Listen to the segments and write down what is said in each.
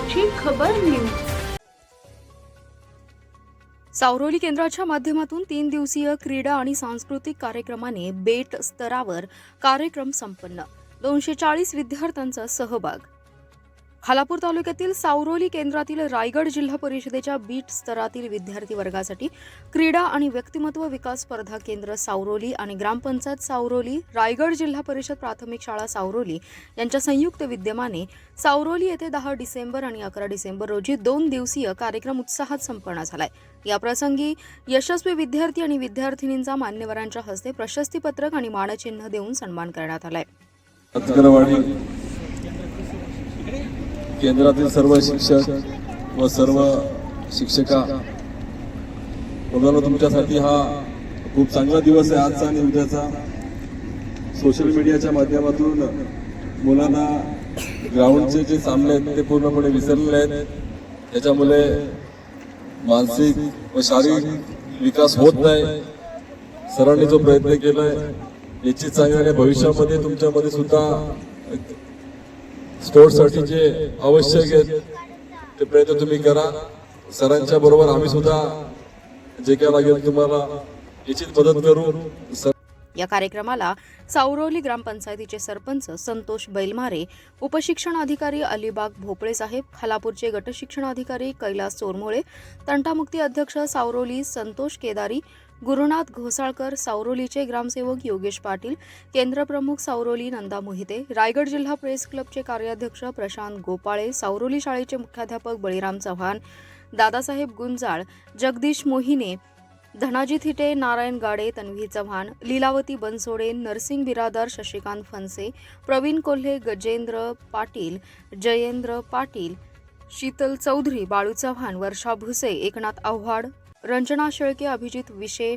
आजची खबर न्यूज सावरोली केंद्राच्या माध्यमातून तीन दिवसीय क्रीडा आणि सांस्कृतिक कार्यक्रमाने बेट स्तरावर कार्यक्रम संपन्न. दोनशे चाळीस विद्यार्थ्यांचा सहभाग. खालापूर तालुक्यातील सावरोली केंद्रातील रायगड जिल्हा परिषदेच्या बीट स्तरातील विद्यार्थी वर्गासाठी क्रीडा आणि व्यक्तिमत्व विकास स्पर्धा केंद्र सावरोली आणि ग्रामपंचायत सावरोली रायगड जिल्हा परिषद प्राथमिक शाळा सावरोली यांच्या संयुक्त विद्यमाने सावरोली येथे दहा डिसेंबर आणि अकरा डिसेंबर रोजी दोन दिवसीय कार्यक्रम उत्साहात संपन्न झालाय. याप्रसंगी यशस्वी विद्यार्थी आणि विद्यार्थिनींचा मान्यवरांच्या हस्ते प्रशस्तीपत्रक आणि मानचिन्ह देऊन सन्मान करण्यात आलाय. केंद्रातील सर्व शिक्षक व सर्व शिक्षिका मुलांना तुमच्यासाठी हा खूप चांगला दिवस आहे आजचा आणि उद्याचा. सोशल मीडियाच्या माध्यमातून मुलांना ग्राउंडचे जे सामने आहेत ते पूर्णपणे विसरलेले आहेत. त्याच्यामुळे मानसिक व शारीरिक विकास होत नाही. सरांनी जो प्रयत्न केला आहे निश्चित सांगण्याने भविष्यामध्ये तुमच्यामध्ये सुद्धा स्पोर्टसाठी जे आवश्यक आहेत ते प्रयत्न तुम्ही करा. सरांच्या बरोबर आम्ही सुद्धा जे काय लागेल तुम्हाला निश्चित मदत करू. सर या कार्यक्रमाला सावरोली ग्रामपंचायतीचे सरपंच संतोष बैलमारे उपशिक्षण अधिकारी अलिबाग भोपळे साहेब खालापूरचे गटशिक्षण अधिकारी कैलास चोरमोळे तंटामुक्ती अध्यक्ष सावरोली संतोष केदारी गुरुनाथ घोसाळकर सावरोलीचे ग्रामसेवक योगेश पाटील केंद्रप्रमुख सावरोली नंदा मोहिते रायगड जिल्हा प्रेस क्लबचे कार्याध्यक्ष प्रशांत गोपाळे सावरोली शाळेचे मुख्याध्यापक बळीराम चव्हाण दादासाहेब गुंजाळ जगदीश मोहिने धनाजी थिटे नारायण गाडे तन्वी चव्हाण लीलावती बनसोडे नरसिंग बिरादार शशिकांत फनसे प्रवीण कोल्हे गजेंद्र पाटील जयेंद्र पाटील शीतल चौधरी बाळू चव्हाण वर्षा भुसे एकनाथ आव्हाड रंजना शेळके अभिजित विशे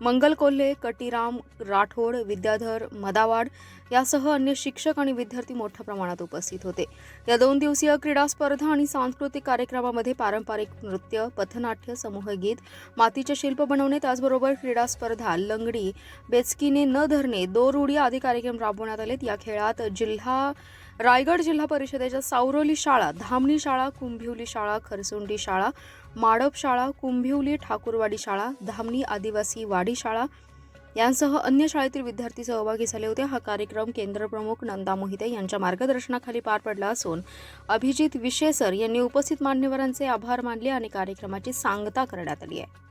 मंगल कोल्हे कटीराम राठोड विद्याधर मदावाड यासह अन्य शिक्षक आणि विद्यार्थी मोठ्या प्रमाणात उपस्थित होते. या दोन दिवसीय क्रीडा स्पर्धा आणि सांस्कृतिक कार्यक्रमामध्ये पारंपरिक नृत्य पथनाट्य समूहगीत मातीचे शिल्प बनवणे त्याचबरोबर क्रीडा स्पर्धा लंगडी बेचकीने न धरणे दोर उडी आदी कार्यक्रम राबवण्यात आलेत. या खेळात जिल्हा रायगड जिल्हा परिषदेच्या सावरोली शाळा धामणी शाळा कुंभिवली शाळा खरसुंडी शाळा माडप शाळा कुंभिवली ठाकूरवाडी शाळा धामणी आदिवासी वाडी शाळा यांसह अन्य शाळेतील विद्यार्थी सहभागी झाले होते. हा कार्यक्रम केंद्रप्रमुख नंदा मोहिते यांच्या मार्गदर्शनाखाली पार पडला असून अभिजित विशेसर यांनी उपस्थित मान्यवरांचे आभार मानले आणि कार्यक्रमाची सांगता करण्यात आली आहे.